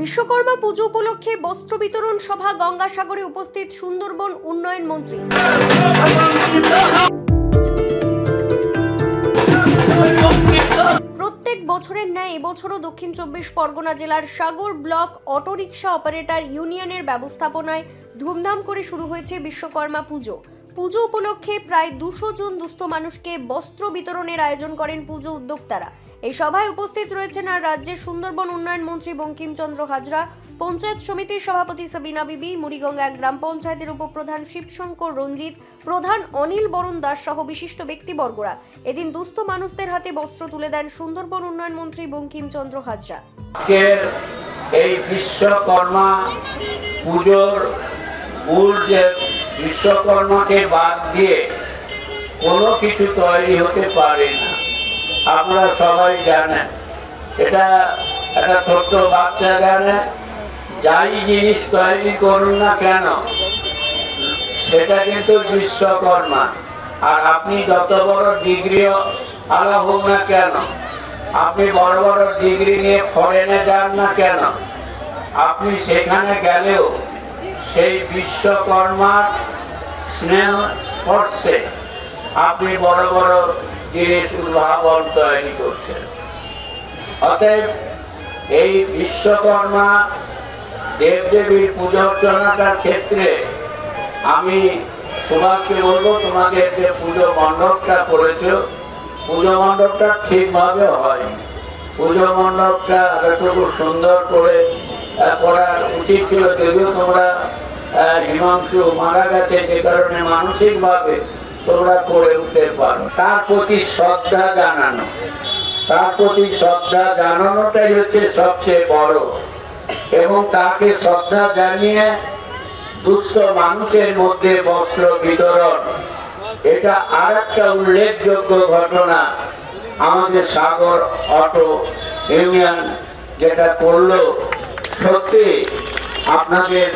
বিশ্বকর্মা পুজো উপলক্ষে বস্ত্র বিতরণ সভা গঙ্গাসাগরে উপস্থিত সুন্দরবন উন্নয়ন মন্ত্রী। প্রত্যেক বছরের ন্যায় এবছরও দক্ষিণ চব্বিশ পরগনা জেলার সাগর ব্লক অটোরিকশা অপারেটর ইউনিয়নের ব্যবস্থাপনায় ধুমধাম করে শুরু হয়েছে বিশ্বকর্মা পুজো। পুজো উপলক্ষে প্রায় দুশো জন দুস্থ মানুষকে বস্ত্র বিতরণের আয়োজন করেন পুজো উদ্যোক্তারা। এই সভায় উপস্থিত রয়েছেন আর রাজ্যের সুন্দরবন উন্নয়ন মন্ত্রী বঙ্কিমচন্দ্র হাজরা, পঞ্চায়েত সমিতির সভাপতি সাবিনা বিবি, মুড়িগঙ্গা গ্রাম পঞ্চায়েতের উপপ্রধান শিবশঙ্কর রঞ্জিত, প্রধান অনিল বরুণ দাস সহ বিশিষ্ট ব্যক্তিবর্গরা। এদিন দুস্থ মানুষদের হাতে বস্ত্র তুলে দেন সুন্দরবন উন্নয়ন মন্ত্রী বঙ্কিমচন্দ্র হাজরা। এই বিশ্বকর্মা পুজোর মূল যে বিশ্বকর্মাকে বাদ দিয়ে কোনো কিছু তৈরি হতে পারে না। আপনারা সবাই জানেন। এটা একটা ছোট্ট বাচ্চা জানে যাই জিনিস তৈরি করুন না কেন, সেটা কিন্তু বিশ্বকর্মা। আর আপনি যত বড় ডিগ্রিও আলা হোক না কেন, আপনি বড় বড় ডিগ্রি নিয়ে ফরেনে যান না কেন, আপনি সেখানে গেলেও সেই বিশ্বকর্মার স্নেহ স্পর্শে আপনি বড় বড় জিনিস উদ্ভাবন তৈরি করছেন। অতএব এই বিশ্বকর্মা দেবদেবীর পূজা অর্চনাটার ক্ষেত্রে আমি তোমাকে বলব তোমাকে যে পুজো মণ্ডপটা করেছ, পুজো মণ্ডপটা ঠিকভাবে হয় পুজো মণ্ডপটা এতটুকু সুন্দর করে করার উচিত ছিল, যদিও তোমরা হিমাংশু মারা গেছে, যে কারণে মানসিকভাবে তোমরা করে উঠতে পারো। তার প্রতি শ্রদ্ধা জানানো। তার প্রতি শ্রদ্ধা জানানোটাই হচ্ছে সবচেয়ে বড়। এবং তাকে শ্রদ্ধা জানিয়ে দুস্থ মানুষের মধ্যে বস্ত্র বিতরণ, এটা আর একটা উল্লেখযোগ্য ঘটনা আমাদের সাগর অটো ইউনিয়ন যেটা করল। সত্যি আপনাদের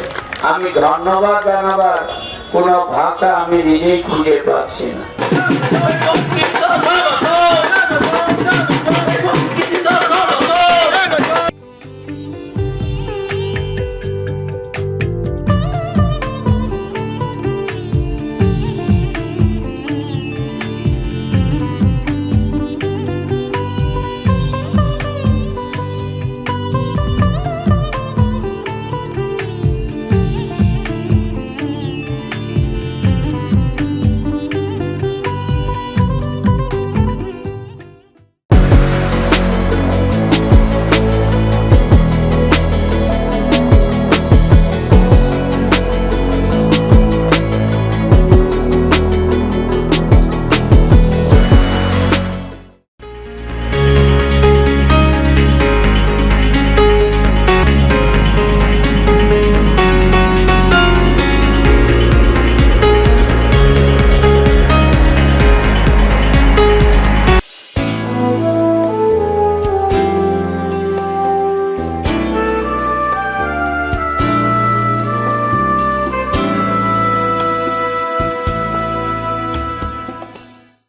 আমি ধন্যবাদ জানাবার কোনো ভাষা আমি নিজেই খুঁজে পাচ্ছি না।